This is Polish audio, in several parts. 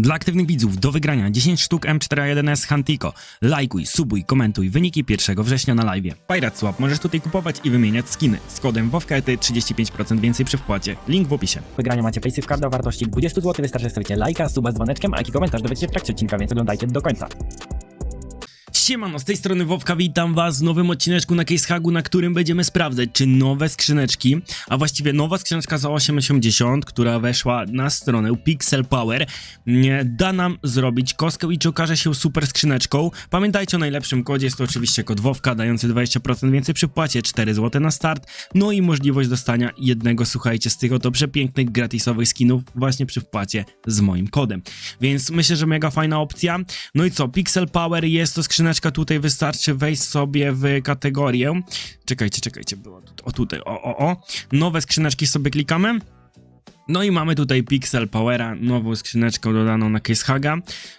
Dla aktywnych widzów do wygrania 10 sztuk M41S Hantico. Lajkuj, subuj, komentuj wyniki 1 września na live. Pirate Swap możesz tutaj kupować i wymieniać skiny. Z kodem WOWKETY 35% więcej przy wpłacie. Link w opisie. W wygraniu macie Paysafe Card o wartości 20 zł. Wystarczy stawicie lajka, suba z dzwoneczkiem, a jaki komentarz dowiecie w trakcie odcinka, więc oglądajcie do końca. Siemano, z tej strony Wowka, witam was w nowym odcineczku na Casehagu, na którym będziemy sprawdzać, czy nowe skrzyneczki, a właściwie nowa skrzyneczka za 880, która weszła na stronę Pixel Power, da nam zrobić kostkę i czy okaże się super skrzyneczką. Pamiętajcie o najlepszym kodzie, jest to oczywiście kod Wowka, dający 20% więcej przy płacie, 4 zł na start, no i możliwość dostania jednego, słuchajcie, z tych oto przepięknych, gratisowych skinów właśnie przy wpłacie z moim kodem. Więc myślę, że mega fajna opcja. No i co, Pixel Power jest to skrzyneczka, tutaj wystarczy wejść sobie w kategorię. Czekajcie, czekajcie, było tu, o tutaj, o, o, o. Nowe skrzyneczki sobie klikamy. No i mamy tutaj Pixel Powera, nową skrzyneczkę dodaną na Casehaga,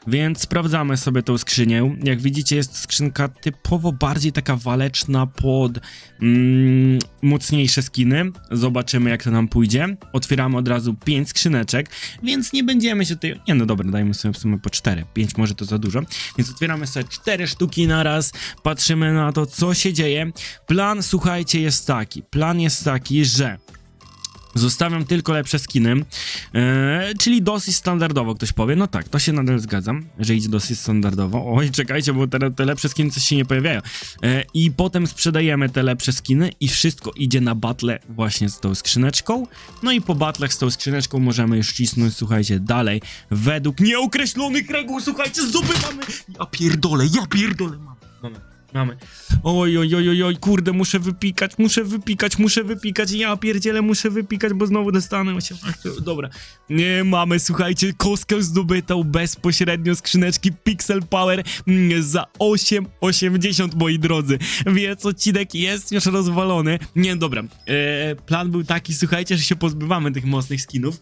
więc sprawdzamy sobie tą skrzynię. Jak widzicie jest skrzynka typowo bardziej taka waleczna pod mm, mocniejsze skiny. Zobaczymy jak to nam pójdzie. Otwieramy od razu 5 skrzyneczek, więc nie będziemy się tutaj... Nie no dobra, dajmy sobie w sumie po 4, 5 może to za dużo. Więc otwieramy sobie 4 sztuki na raz, patrzymy na to co się dzieje. Plan, słuchajcie, jest taki. Plan jest taki, że Zostawiam tylko lepsze skiny, eee, czyli dosyć standardowo, ktoś powie. No tak, to się nadal zgadzam, że idzie dosyć standardowo. Oj, czekajcie, bo te, te lepsze skiny coś się nie pojawiają. Eee, I potem sprzedajemy te lepsze skiny i wszystko idzie na battle właśnie z tą skrzyneczką. No i po battlech z tą skrzyneczką możemy już cisnąć, słuchajcie, dalej. Według nieokreślonych reguł, słuchajcie, zdobywamy... Ja pierdolę, ja pierdolę. Mamy. Mamy. Oj, oj, oj, oj, oj, kurde, muszę wypikać, muszę wypikać, muszę wypikać, ja pierdzielę, muszę wypikać, bo znowu dostanę się. Dobra, nie mamy, słuchajcie, kostkę zdobytą bezpośrednio skrzyneczki Pixel Power mm, za 8,80 moi drodzy, więc odcinek jest już rozwalony. Nie, dobra, e, plan był taki, słuchajcie, że się pozbywamy tych mocnych skinów.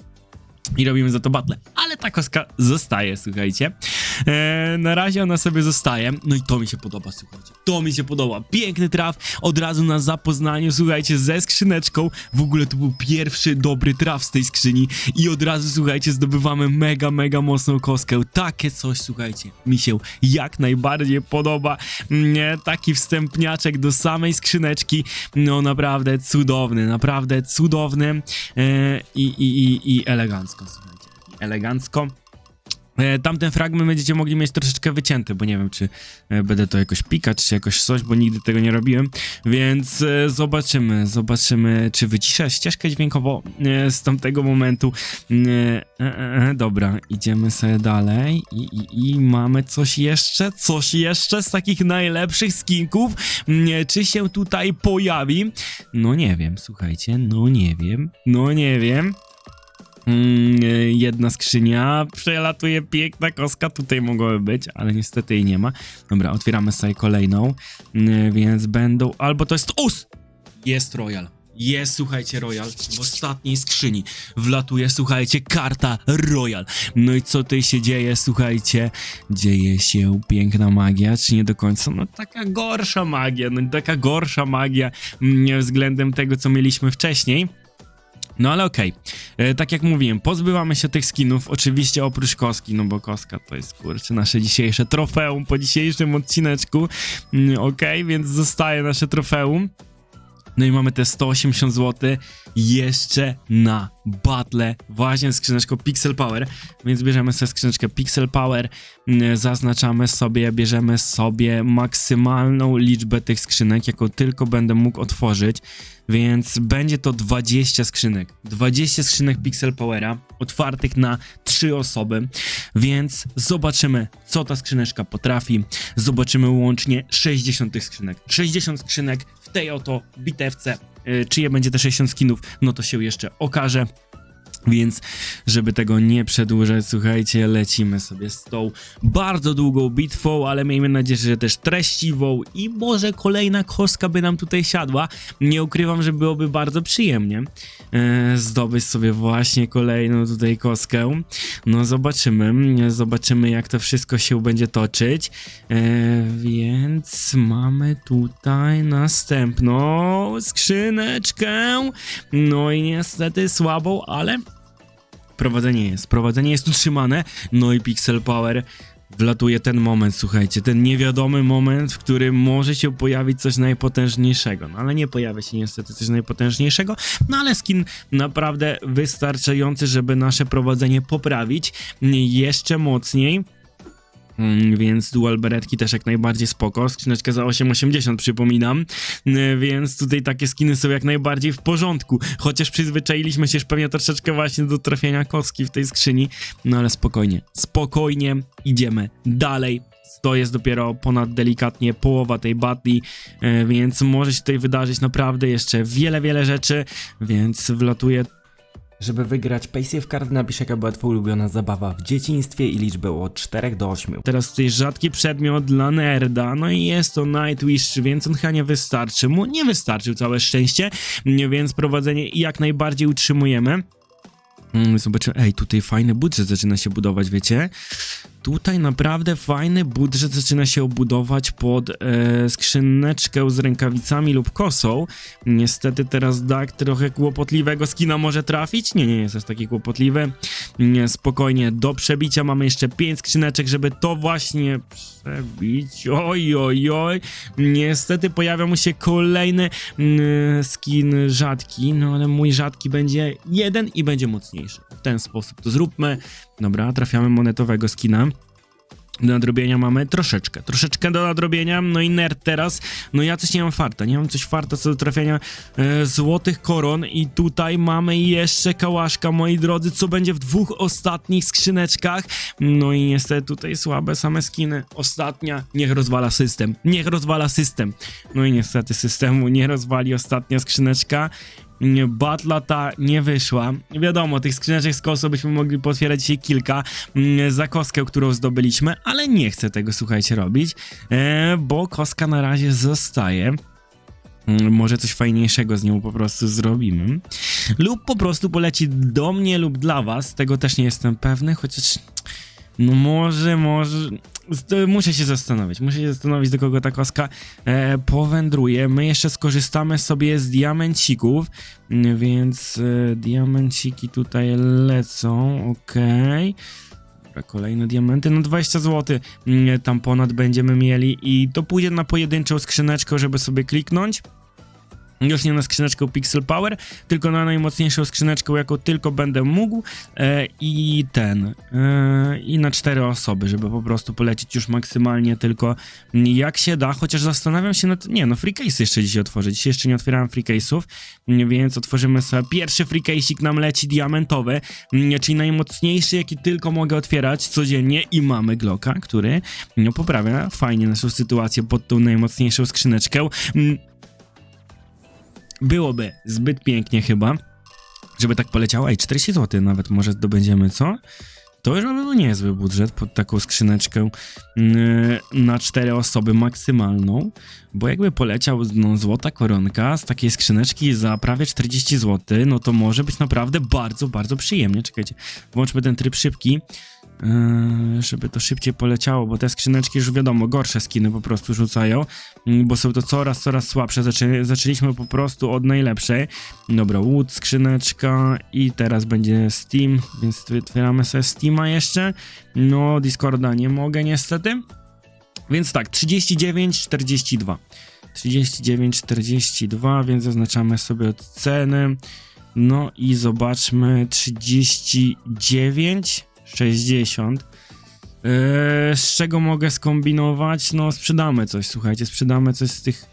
I robimy za to battle. Ale ta kostka zostaje, słuchajcie. E, na razie ona sobie zostaje. No i to mi się podoba, słuchajcie. To mi się podoba. Piękny traf. Od razu na zapoznaniu, słuchajcie, ze skrzyneczką. W ogóle to był pierwszy dobry traf z tej skrzyni. I od razu, słuchajcie, zdobywamy mega, mega mocną kostkę. Takie coś, słuchajcie, mi się jak najbardziej podoba. Nie, taki wstępniaczek do samej skrzyneczki. No naprawdę cudowny, naprawdę cudowny. E, i, i, i, I elegancko, słuchajcie. Elegancko. E, Tamten fragment będziecie mogli mieć troszeczkę wycięty, bo nie wiem, czy e, będę to jakoś pikać, czy jakoś coś, bo nigdy tego nie robiłem, więc e, zobaczymy, zobaczymy, czy wyciszę ścieżkę dźwiękowo e, z tamtego momentu. Dobra, idziemy sobie dalej i, i, i mamy coś jeszcze, coś jeszcze z takich najlepszych skinków, czy się tutaj pojawi? No nie wiem, słuchajcie, no nie wiem, no nie wiem. Mm, e, jedna skrzynia, przelatuje piękna koska, tutaj mogłaby być, ale niestety jej nie ma. Dobra, otwieramy sobie kolejną, Mm, więc będą, albo to jest us! Jest Royal. Jest, słuchajcie, Royal. W ostatniej skrzyni wlatuje, słuchajcie, karta Royal. No i co tutaj się dzieje, słuchajcie? Dzieje się piękna magia, czy nie do końca? No taka gorsza magia, no taka gorsza magia mm, względem tego, co mieliśmy wcześniej. No ale okej, E, tak jak mówiłem, pozbywamy się tych skinów, oczywiście oprócz koski, no bo koska to jest kurczę nasze dzisiejsze trofeum po dzisiejszym odcineczku. Mm, Okej, więc zostaje nasze trofeum. No i mamy te 180 zł jeszcze na battle właśnie skrzyneczką Pixel Power, więc bierzemy sobie skrzyneczkę Pixel Power, mm, zaznaczamy sobie, bierzemy sobie maksymalną liczbę tych skrzynek, jaką tylko będę mógł otworzyć, więc będzie to 20 skrzynek. 20 skrzynek Pixel Powera, otwartych na 3 osoby, więc zobaczymy, co ta skrzyneczka potrafi. Zobaczymy łącznie 60 tych skrzynek. 60 skrzynek w tej oto bitewce. Yy, Czyje będzie te 60 skinów, no to się jeszcze okaże. Więc, żeby tego nie przedłużać, słuchajcie, lecimy sobie z tą bardzo długą bitwą, ale miejmy nadzieję, że też treściwą i może kolejna kostka by nam tutaj siadła. Nie ukrywam, że byłoby bardzo przyjemnie e, zdobyć sobie właśnie kolejną tutaj kostkę. No zobaczymy, zobaczymy jak to wszystko się będzie toczyć. E, więc mamy tutaj następną skrzyneczkę. No i niestety słabą, ale Prowadzenie jest, prowadzenie jest utrzymane, no i Pixel Power wlatuje ten moment, słuchajcie, ten niewiadomy moment, w którym może się pojawić coś najpotężniejszego, no ale nie pojawia się niestety coś najpotężniejszego, no ale skin naprawdę wystarczający, żeby nasze prowadzenie poprawić jeszcze mocniej. Mm, Więc dual beretki też jak najbardziej spoko. Skrzyneczkę za 8,80 przypominam. Mm, Więc tutaj takie skiny są jak najbardziej w porządku. Chociaż przyzwyczailiśmy się już pewnie troszeczkę właśnie do trafienia kostki w tej skrzyni. No ale spokojnie, spokojnie idziemy dalej. To jest dopiero ponad delikatnie połowa tej batli, e, więc może się tutaj wydarzyć naprawdę jeszcze wiele, wiele rzeczy, więc wlatuję Żeby wygrać Paysafe Card napisz jaka była twoja ulubiona zabawa w dzieciństwie i liczbę od 4 do 8. Teraz tutaj rzadki przedmiot dla nerda, no i jest to Nightwish, więc on chyba nie wystarczy mu, nie wystarczył całe szczęście, więc prowadzenie jak najbardziej utrzymujemy. Mm, Zobaczymy, ej, tutaj fajny budżet zaczyna się budować, wiecie? Tutaj naprawdę fajny budżet zaczyna się obudować pod e, skrzyneczkę z rękawicami lub kosą. Niestety teraz Dark trochę kłopotliwego skina może trafić. Nie, nie jest aż taki kłopotliwy. Nie, spokojnie, do przebicia mamy jeszcze 5 skrzyneczek, żeby to właśnie przebić. Oj, oj, oj. Niestety pojawia mu się kolejny mm, skin rzadki, no ale mój rzadki będzie jeden i będzie mocniejszy. W ten sposób to zróbmy. Dobra, trafiamy monetowego skina. Do nadrobienia mamy? Troszeczkę, troszeczkę do nadrobienia, no i nerd teraz, no ja coś nie mam farta, nie mam coś farta co do trafienia e, złotych koron. I tutaj mamy jeszcze kałaszka, moi drodzy, co będzie w dwóch ostatnich skrzyneczkach, no i niestety tutaj słabe same skiny, ostatnia, niech rozwala system, niech rozwala system, no i niestety systemu nie rozwali ostatnia skrzyneczka, Batla ta nie wyszła. Wiadomo, tych skrzyneczek z kosą byśmy mogli potwierać dzisiaj kilka mm, za kostkę, którą zdobyliśmy, ale nie chcę tego, słuchajcie, robić, e, bo kostka na razie zostaje. Mm, Może coś fajniejszego z nią po prostu zrobimy. Lub po prostu poleci do mnie lub dla was, tego też nie jestem pewny, chociaż no może, może... Muszę się zastanowić, muszę się zastanowić, do kogo ta kostka e, powędruje. My jeszcze skorzystamy sobie z diamencików, mm, więc e, diamenciki tutaj lecą, okej. Dobra, Kolejne diamenty, no 20 zł mm, tam ponad będziemy mieli i to pójdzie na pojedynczą skrzyneczkę, żeby sobie kliknąć. Już nie na skrzyneczkę Pixel Power, tylko na najmocniejszą skrzyneczkę, jaką tylko będę mógł e, i ten, e, i na cztery osoby, żeby po prostu polecieć już maksymalnie tylko jak się da, chociaż zastanawiam się nad, nie no, free case jeszcze dzisiaj otworzę, dzisiaj jeszcze nie otwierałem free case'ów, więc otworzymy sobie, pierwszy free nam leci diamentowy, czyli najmocniejszy, jaki tylko mogę otwierać codziennie i mamy Glocka, który no, poprawia fajnie naszą sytuację pod tą najmocniejszą skrzyneczkę. Byłoby zbyt pięknie chyba, żeby tak poleciało. Ej, 40 zł nawet może zdobędziemy, co? To już by był niezły budżet pod taką skrzyneczkę yy, na cztery osoby maksymalną, bo jakby poleciał no, złota koronka z takiej skrzyneczki za prawie 40 zł, no to może być naprawdę bardzo, bardzo przyjemnie. Czekajcie, włączmy ten tryb szybki, żeby to szybciej poleciało, bo te skrzyneczki już wiadomo, gorsze skiny po prostu rzucają, mm, bo są to coraz, coraz słabsze. Zaczę zaczęliśmy po prostu od najlepszej. Dobra, Wood, skrzyneczka i teraz będzie Steam, więc otwieramy sobie Steama jeszcze. No, Discorda nie mogę niestety. Więc tak, 39, 42. 39, 42, więc zaznaczamy sobie od ceny. No i zobaczmy 39, 60. Eee, z czego mogę skombinować? No, sprzedamy coś, słuchajcie, sprzedamy coś z tych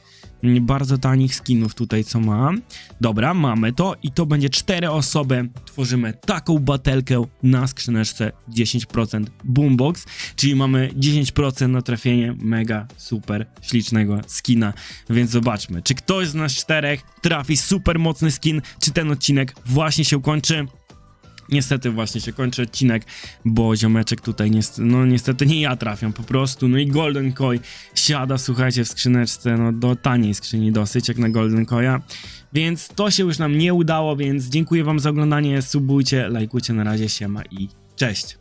mm, bardzo tanich skinów tutaj, co mam. Dobra, mamy to i to będzie cztery osoby. Tworzymy taką batelkę na skrzyneczce 10% boombox, czyli mamy 10% na trafienie mega super ślicznego skina. Więc zobaczmy, czy ktoś z nas czterech trafi super mocny skin, czy ten odcinek właśnie się kończy. Niestety właśnie się kończy odcinek, bo ziomeczek tutaj niestety, no niestety nie ja trafiam po prostu, no i Golden Koi siada, słuchajcie, w skrzyneczce, no do taniej skrzyni dosyć, jak na Golden Koya, więc to się już nam nie udało, więc dziękuję wam za oglądanie, subujcie, lajkujcie, na razie, siema i cześć!